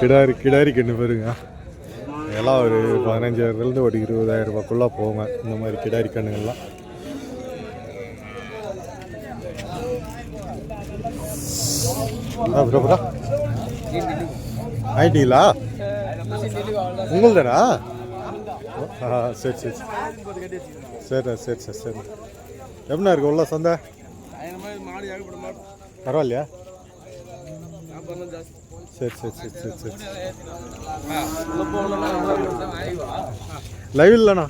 கிடாரி கிடாரி கண்ணு பாருங்க. எல்லாம் ஒரு பதினஞ்சாயிரத்துலேருந்து ஒரு இருபதாயிரம் ரூபாய்க்குள்ளே போங்க இந்த மாதிரி கிடாரி கண்ணுங்கள்லாம் ப்ரோ ப்ரோ ஆயிட்டீங்களா? உங்களுதானா? சரி சரி சரி. சரி சரி சரி எப்படிண்ணா இருக்கு உள்ள சந்தை? பரவாயில்லையா? சரி சரி சரி சரி சரி. லைவ் இல்லைண்ணா.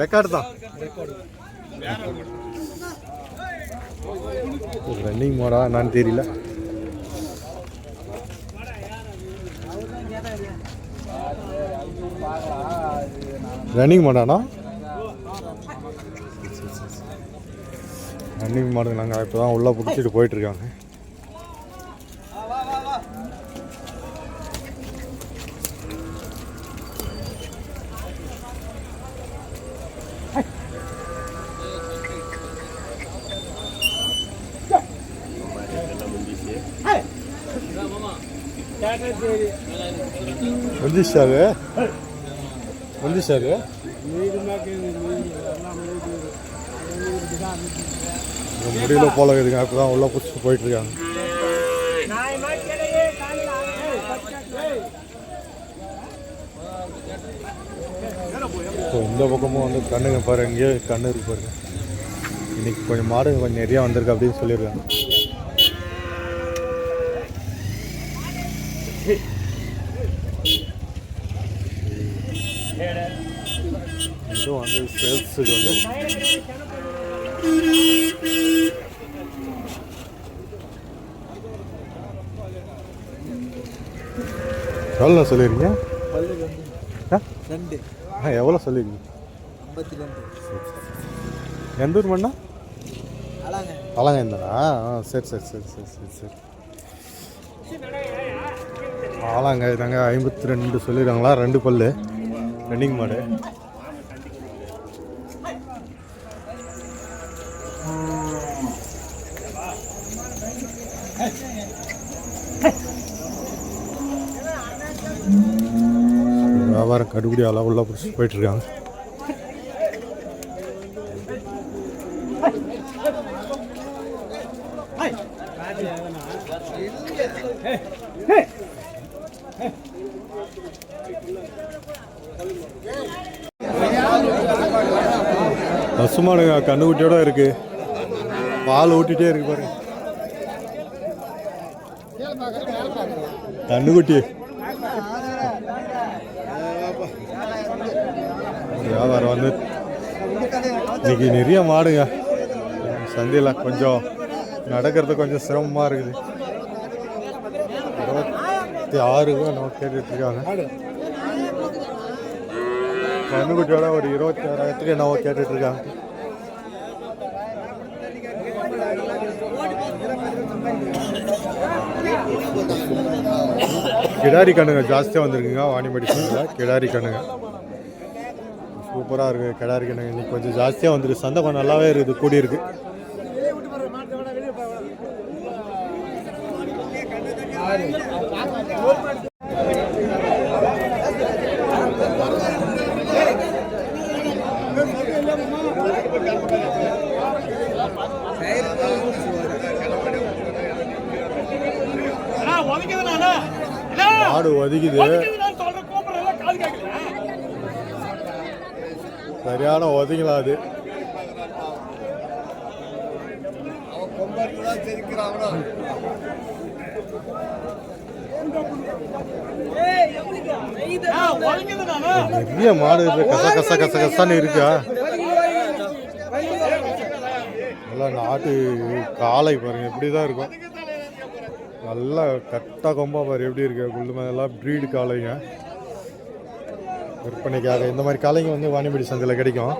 ரெக்கார்டு தான். ரன்னிங் மோடா என்னன்னு தெரியல. ரன்னிங் மாடாண்ணா ரன்னிங் மாடு நாங்கள் இப்போ தான் உள்ளே பிடிச்சிட்டு போயிட்டுருக்காங்க வந்துச்சா அது வந்துச்சா சார்? முடியல போல இருக்குதுங்க. அப்போ தான் உள்ளே பிடிச்சி போயிட்டுருக்காங்க இப்போ இந்த பக்கமும் வந்து கண்ணுங்க பாரு இங்கேயே கண்ணு இருக்கு பாருங்க. இன்னைக்கு கொஞ்சம் மாடு கொஞ்சம் நிறையா வந்திருக்கு அப்படின்னு சொல்லியிருக்காங்க. இதுவும் வந்து சேல்ஸுக்கு வந்து எவ்வளோ சொல்லியிருக்கீங்க ஆ? ரெண்டு. ஆ எவ்வளோ சொல்லியிருக்கீங்க ஐம்பத்தி ரெண்டு எந்த ஊர் மண்ணா? அலாங்க பழங்க இருந்தா ஆ சரி சரி சரி சரி சரி சரி. ஆளாங்க இதாங்க ஐம்பத்தி ரெண்டு சொல்லிடுறாங்களா ரெண்டு பல்லு. ரன்னிங் மாடு. எல்லாரும் கடுபடி அளவு உள்ள பிடிச்சி போயிட்டு இருக்காங்க பசுமாடுங்க கண்ணுக்குட்டியோட இருக்கு. பால் ஊட்டிட்டே இருக்கு பாருங்க கண்ணுக்குட்டி. வியாபாரம் வந்து இன்னைக்கு நிறைய மாடுங்க. சந்தையில் கொஞ்சம் நடக்கிறது கொஞ்சம் சிரமமாக இருக்குது. இருபத்தி ஆறு நம்ம கேட்டுட்ருக்காங்க. கண்ணுக்குட்டியோட ஒரு இருபத்தி ஆறாயிரத்துக்கு என்னவோ கேட்டுட்ருக்காங்க. கிடாரி கண்ணுங்க ஜாஸ்தியாக வந்திருக்குங்க. வாணிபடி சந்தையில் கிடாரி கண்ணுங்க. சூப்பராக இருக்குது கிடாரி கண்ணுங்க இன்னைக்கு கொஞ்சம் ஜாஸ்தியாக வந்துருக்கு. சந்தை கொஞ்சம் நல்லாவே இருக்குது கூடி இருக்கு. மாடு ஒதுக்குது சரியான ஒதுங்கலாம் அது. நிறைய மாடு கச கச கச கசன்னு இருக்கா? எல்லாம் நாட்டு காளை பாருங்க இப்படி தான் இருக்கும். நல்லா கட்டா கொம்பா பாரு எப்படி இருக்கு? குள்ளு மேலாம் ப்ரீடு காளைங்க விற்பனைக்காக இந்த மாதிரி காலைங்க வந்து வாணிபடி சந்தையில் கிடைக்கும்.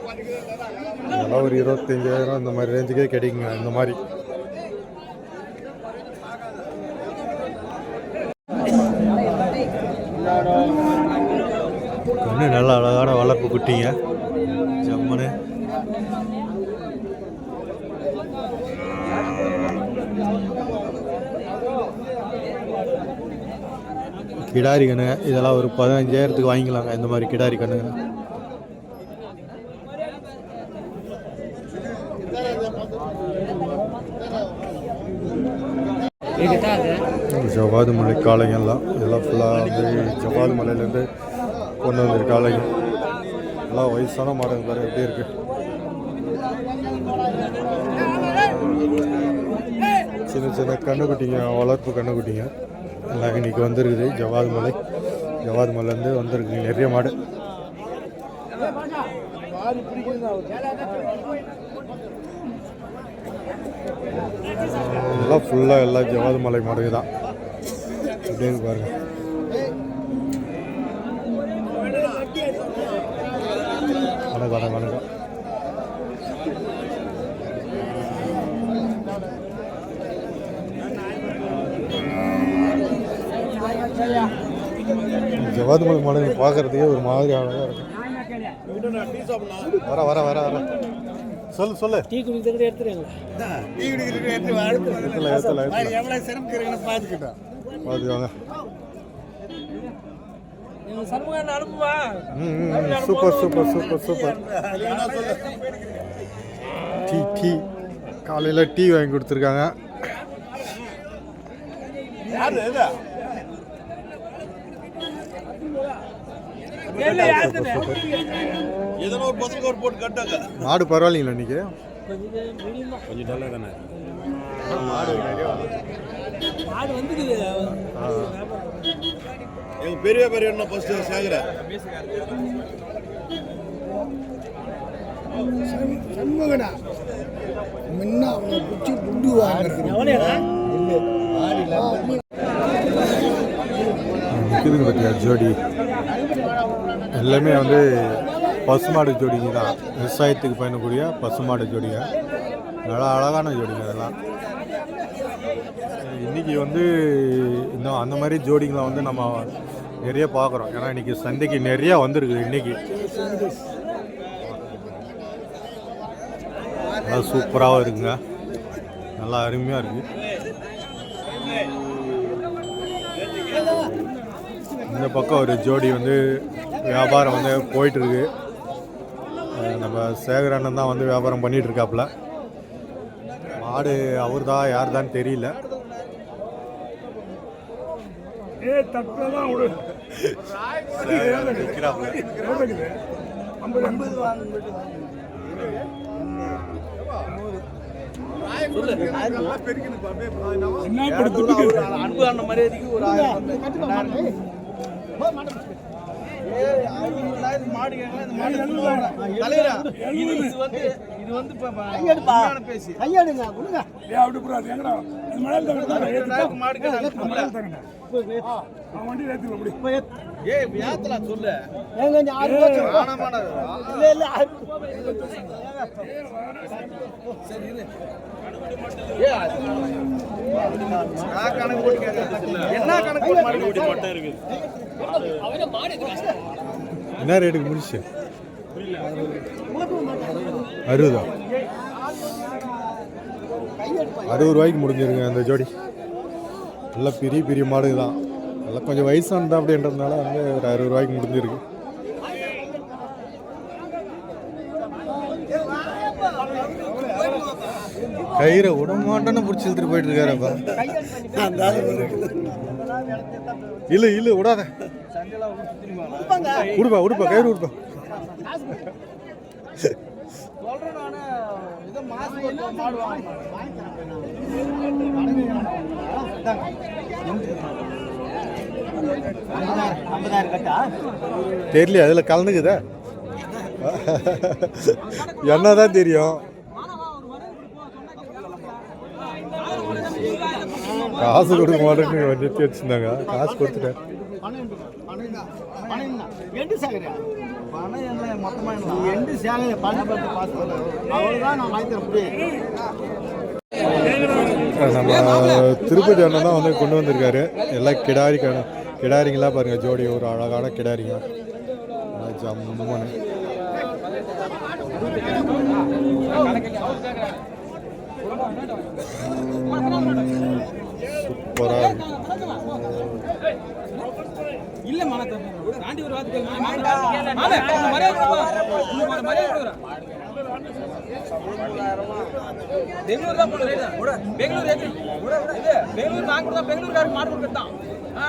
அதெல்லாம் ஒரு இருபத்தஞ்சாயிரம் இந்த மாதிரி ரேஞ்சுக்கே கிடைக்குங்க இந்த மாதிரி கண்ணு நல்ல அழகான வளர்ப்பு குட்டிங்க ஜம்முன்னு கிடாரி கண்ணு. இதெல்லாம் ஒரு பதினஞ்சாயிரத்துக்கு வாங்கிக்கலாங்க இந்த மாதிரி கிடாரி கண்ணுங்க. ஜவாது மலை காளைங்கெல்லாம் எல்லாம். இதெல்லாம் ஃபுல்லாக வந்து ஜவாது மலையிலேருந்து கொண்டு வந்திருக்க காளைங்க. எல்லாம் வயசான மாடுங்க பாருங்க எப்படி இருக்கு. சின்ன சின்ன கண்ணுக்குட்டிங்க வளர்ப்பு கண்ணுக்குட்டிங்க. நாங்கள் இன்னைக்கு வந்திருக்குது. ஜவாது மலை. ஜவாது மலைலேருந்து வந்திருக்கு. நிறைய மாடு. எல்லாம் ஃபுல்லாக எல்லாம் ஜவாது மலை மாடுங்க தான். அப்படியே இருக்கு பாருங்க. வணக்கம் வணக்கம். ஜவாது மலை பார்க்கறதுக்கே ஒரு மாதிரி அழகாக இருக்கும் வர வர வர வர. சொல்லு சொல்லு. டீ குடிக்கிறதுக்கு எடுத்துருங்க பார்த்துக்கிட்டோம் பார்த்து வாங்க எங்க சண்முகன் அனுப்புவா ம், ம், ம். Super super super super. Tea tea. காலையில் டீ வாங்கி கொடுத்துருக்காங்க சூப்பர் சூப்பர் எதனா ஒரு பசங்க ஒரு போட்டு கட்டாங்க மாடு பரவாயில்லைங்களா இன்னைக்கு? கொஞ்சம் மீடியமா கொஞ்சம் டல்லா தானே மாடு மாடு வந்துக்குது. எங்க பெரிய பெரிய என்ன ஃபர்ஸ்ட் சேகர சண்முகனா? முன்ன அவனை பிடிச்சி குண்டு வாங்குறது. பார்த்தியா ஜோடி? எல்லாமே வந்து பசுமாடு ஜோடிங்க தான். விவசாயத்துக்கு பயணக்கூடிய பசுமாடு ஜோடிங்க. நல்லா அழகான ஜோடிங்க அதெல்லாம். இன்றைக்கி வந்து இன்னும் அந்த மாதிரி ஜோடிங்களை வந்து நம்ம நிறைய பார்க்குறோம். ஏன்னா இன்றைக்கி சந்தைக்கு நிறையா வந்திருக்குது இன்றைக்கி நல்லா சூப்பராகவும் இருக்குங்க. நல்லா அருமையாக இருக்குது இந்த பக்கம் ஒரு ஜோடி வந்து வியாபாரம் வந்து போயிட்டு இருக்கு அஹ் நம்ம சேகர் அண்ணன் தான் வந்து வியாபாரம் பண்ணிட்டு இருக்காப்புல மாடு அவர் தான் யார் தான் தெரியல. அன்பு அண்ணன் மரியாதைக்கு ஒரு மாடு கேட்கலாம் இந்த மாடு தலைவரா? இது இது வந்து இது வந்து இப்ப உண்மையான பேசி. கையெடுங்க கொடுங்க. மாடு ஏய் அது- நான் கணக்கு போட்டு கேட்கறேன் என்ன கணக்கு மாடு கேட்கறேன்? என்ன ரேட்டுக்கு முடிச்சு அறுபதா? அறுபது ரூபாய்க்கு முடிஞ்சிருங்க அந்த ஜோடி. நல்லா பெரிய பெரிய மாடு தான். நல்லா கொஞ்சம் வயசானது அப்படின்றதுனால வந்து ஒரு அறுபது ரூபாய்க்கு முடிஞ்சிருக்கு. கயிறை விட மாட்டேன்னு பிடிச்சி இழுத்துட்டு போயிட்டு இருக்காருப்பா இல்ல இல்ல விடாத. உடுப்பா உடுப்பா கயிறு உடுப்பா. தெரியல அதில் கலந்துக்குதா? என்னதான் தெரியும்? காசு கொடுக்க மாட்டேன்னு நிறுத்தி வச்சிருந்தாங்க. காசு கொடுத்துட்டேன். எண்டு சேகரியா பணம் என்ன மொத்தமா என்ன? எண்டு சேகரி பன்னெண்டு பாஸ் அவ்வளோதான் நான் வாங்கி தர முடியும் நம்ம திருப்பதி அண்ணன் தான் வந்து கொண்டு வந்திருக்காரு. எல்லாம் கிடாரி கிடாரிங்களா பாருங்க ஜோடி. ஒரு அழகான கிடாரிங்க. ஜம்முன்னு. சூப்பராக இருக்கு இல்ல மான தாண்டி ஒரு வார்த்தை. பெங்களூர் தான் போடு, ரைட்டா? பெங்களூர் ஏத்தி. இது, பெங்களூர் நான் கொடுத்தா பெங்களூர்காரருக்கு மாடு. ஆ.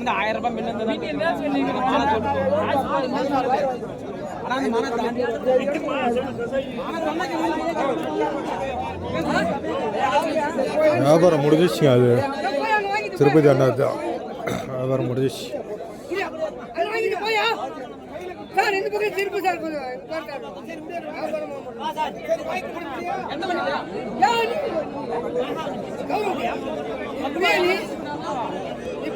அந்த ஆயிரம் ரூபாய் மின்ன வியாபாரம் முடிஞ்சிச்சுங்க அது. திருப்பதி அண்ணா தான். வியாபாரம் முடிஞ்சிச்சு. சார் இந்த பக்கம் திருப்பி சார் கொஞ்சம்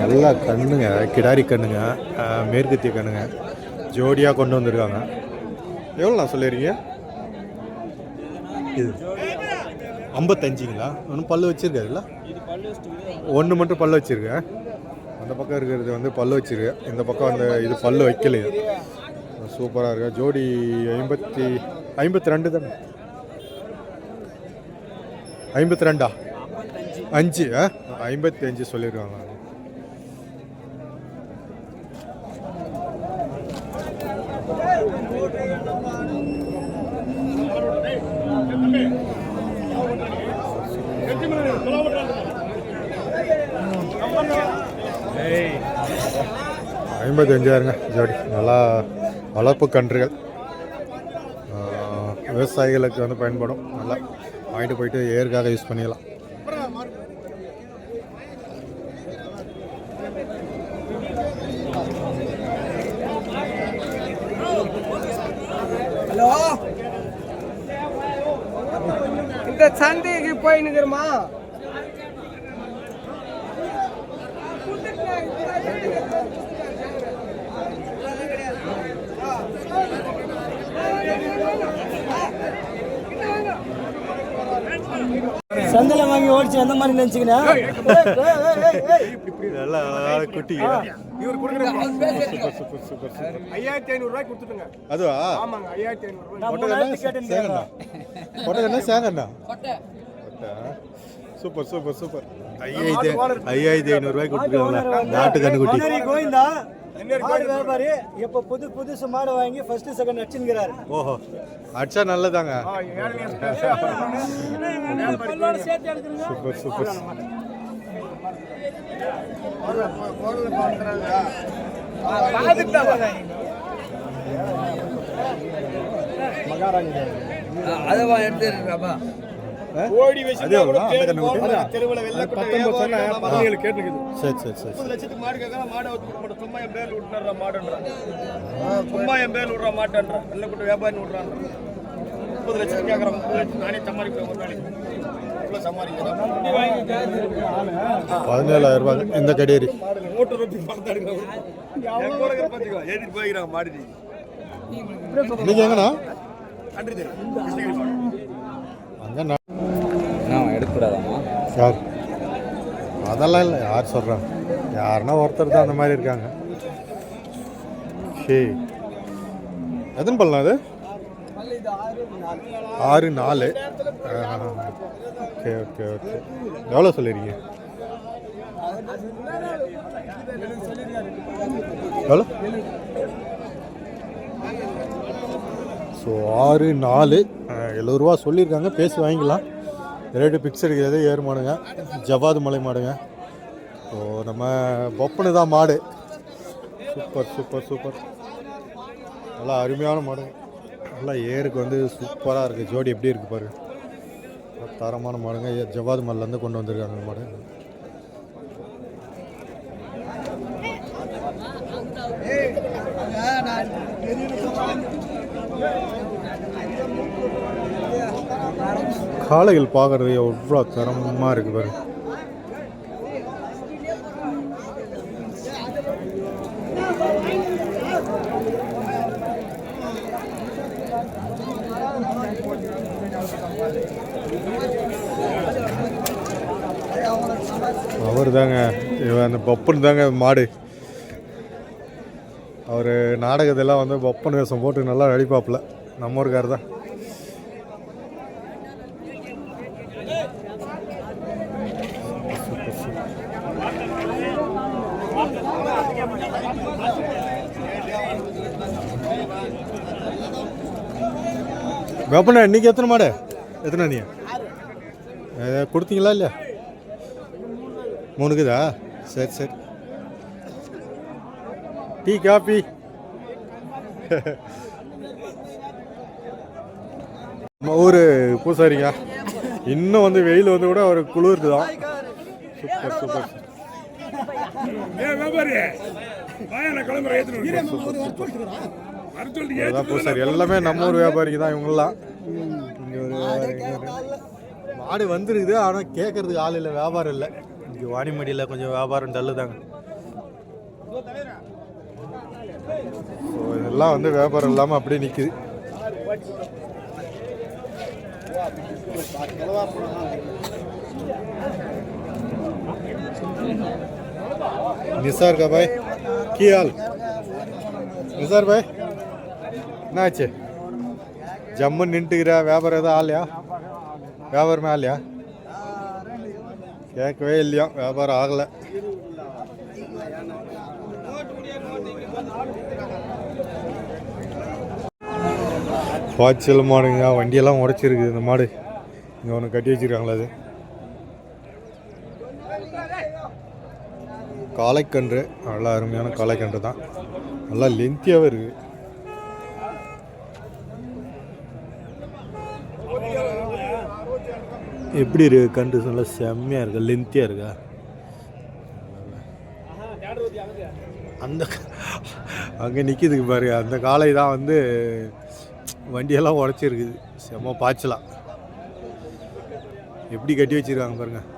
நல்லா கண்ணுங்க கிடாரி கண்ணுங்க மேற்கத்திய கண்ணுங்க. ஜோடியாக கொண்டு வந்திருக்காங்க. எவ்வளோண்ணா சொல்லிடுறீங்க இது ஐம்பத்தஞ்சுங்களா? ஒன்றும் பல்லு வச்சிருக்காதுல்ல ஒன்று மட்டும் பல்லு வச்சுருக்கேன். அந்த பக்கம் இருக்கிறது வந்து பல்லு வச்சிருக்கு. இந்த பக்கம் அந்த இது பல்லு வைக்கலையே சூப்பராக இருக்கு. ஜோடி ஐம்பத்தி ஐம்பத்தி ரெண்டு தானே? ஐம்பத்தி ரெண்டா அஞ்சு ஆ? ஐம்பத்தி அஞ்சு சொல்லியிருக்காங்க. ஐம்பத்தி அஞ்சாயிரங்க ஜோடி. நல்லா வளர்ப்பு கன்றுகள். விவசாயிகளுக்கு வந்து பயன்படும். நல்லா வாங்கிட்டு போயிட்டு ஏருக்காக யூஸ் பண்ணிக்கலாம். ஹலோ? இந்த சந்தைக்கு போய் வாங்கி ஓடிச்சு அந்த மாதிரி நினச்சிக்கினேன் நல்லா குட்டி இவர் கொடுக்குற சூப்பர் சூப்பர் சூப்பர் சூப்பர். ஐயாயிரத்தி கொடுத்துட்டுங்க. அதுவா? ஆமாங்க ஐயாயிரத்தி மூணாயிரத்தி கேட்டேன். சேகண்ணா. Super super super. ஐயாயிரத்தி ஐயாயிரத்தி ஐநூறுரூவாய்க்கு கொடுத்துருக்காங்களா நாட்டு கண்ணுக்குட்டி கோவிந்தா மாடு வியாபாரி இப்போ புது புதுசு மாடு வாங்கி ஃபர்ஸ்ட் செகண்ட் அடிச்சுங்கிறாரு ஓஹோ. அடிச்சா நல்லதாங்க. Super super. கோடி அது எவ்வளோ அந்த கண்ணுக்குட்டி தெருவில் வெள்ள பதினேழு கேட்டுருக்குது சரி சரி சரி. முப்பது லட்சத்துக்கு மாடு கேட்கலாம் மாடை ஒத்து கொடுக்க மாட்டோம். சும்மா என் பேர் விட்டுறா மாடுன்றான் சும்மா என் பேர் விடுறா மாட்டேன்றான் வெள்ள கூட்ட வியாபாரி விடுறான் முப்பது லட்சத்துக்கு கேட்குறான் முப்பது லட்சம் நானே சம்பாதிக்கிறேன் ஒரு நாளைக்கு பதினேழாயிரம் ரூபாய் இந்த கடியேரி மூட்டை ரொட்டி பணத்தை எடுக்கிறோம் என் கூட இருக்கிற பார்த்துக்கோ ஏற்றிட்டு போய்க்கிறாங்க மாடு நீங்க எங்கண்ணா நன்றி தெரியும் கிருஷ்ணகிரி மாடு அங்கே யார் அதெல்லாம் இல்லை யார் சொல்கிறாங்க யாருன்னா ஒருத்தர் தான் அந்த மாதிரி இருக்காங்க. சரி எதுன்னு பண்ணலாம் அது? ஆறு நாலு. Okay okay okay. எவ்வளோ சொல்லியிருக்கீங்க எவ்வளோ? ஸோ ஆறு நாலு. எழுபது ரூபா சொல்லியிருக்காங்க. பேசி வாங்கிக்கலாம். ரேட்டு பிக்ஸ் எடுக்கிறது ஏறு மாடுங்க ஜவாது மலை மாடுங்க ஸோ நம்ம பொப்பனு தான் மாடு சூப்பர் சூப்பர் சூப்பர் நல்லா அருமையான மாடு நல்லா ஏருக்கு வந்து சூப்பராக இருக்குது ஜோடி எப்படி இருக்குது பாரு தரமான மாடுங்க ஜவாது ஜவ்வாது கொண்டு வந்திருக்காங்க இந்த மாடு காளைகள் பார்க்குறது எவ்வளோ தரமாக இருக்குது பாரு. அவர் தாங்க இவன் அந்த பப்புன்னு தாங்க மாடு. அவர் நாடகத்தெல்லாம் வந்து பப்பன் வேஷம் போட்டு நல்லா நடிப்பாப்பில். நம்ம ஊருக்கார் தான். வெப்பண்ணா இன்னைக்கு எத்தனை மாடு? எத்தனை நீ கொடுத்தீங்களா இல்லையா? மூணுக்குதா சரி சரி. Tea coffee. நம்ம ஊர் பூசாரிங்க. இன்னும் வந்து வெயில் வந்து கூட ஒரு குளிர்து தான் சூப்பர். சூப்பர் அதான் பூசாரி எல்லாமே நம்ம ஊர் வியாபாரிக்கு தான் இவங்கெல்லாம் இங்கே ஒரு இங்க ஒரு- மாடு வந்துருக்குது ஆனால் கேட்கறதுக்கு ஆள் இல்லை வியாபாரம் இல்லை இங்கே வாணிமடியில் கொஞ்சம் வியாபாரம் டல்லுதாங்க ஸோ இதெல்லாம் வந்து வியாபாரம் இல்லாமல் அப்படியே நிற்குது निसार का भाई की हाल நிசார் பாய் என்னாச்சு? ஜம்மு நின்றுக்கிற வியாபாரம் எதுவும் ஆலையா வியாபாரமே ஆலையா கேட்கவே இல்லையா? வியாபாரம் ஆகலை. பாய்ச்சல் மாடுங்க வண்டியெல்லாம் உடச்சிருக்கு இந்த மாடு. இங்கே ஒன்று கட்டி வச்சிருக்காங்களா அது. காளைக்கன்று நல்லா அருமையான காளைக்கன்று தான். நல்லா லென்த்தியாகவே இருக்குது எப்படி இருக்கு கண்டு நல்லா செம்மையாக இருக்கா? லென்த்தியாக இருக்கா? அந்த அங்கே நிற்கிதுக்கு பாரு அந்த காலை தான் வந்து வண்டியெல்லாம் உடச்சிருக்குது. செம்ம பாய்ச்சலாம் எப்படி கட்டி வச்சிருக்காங்க பாருங்கள்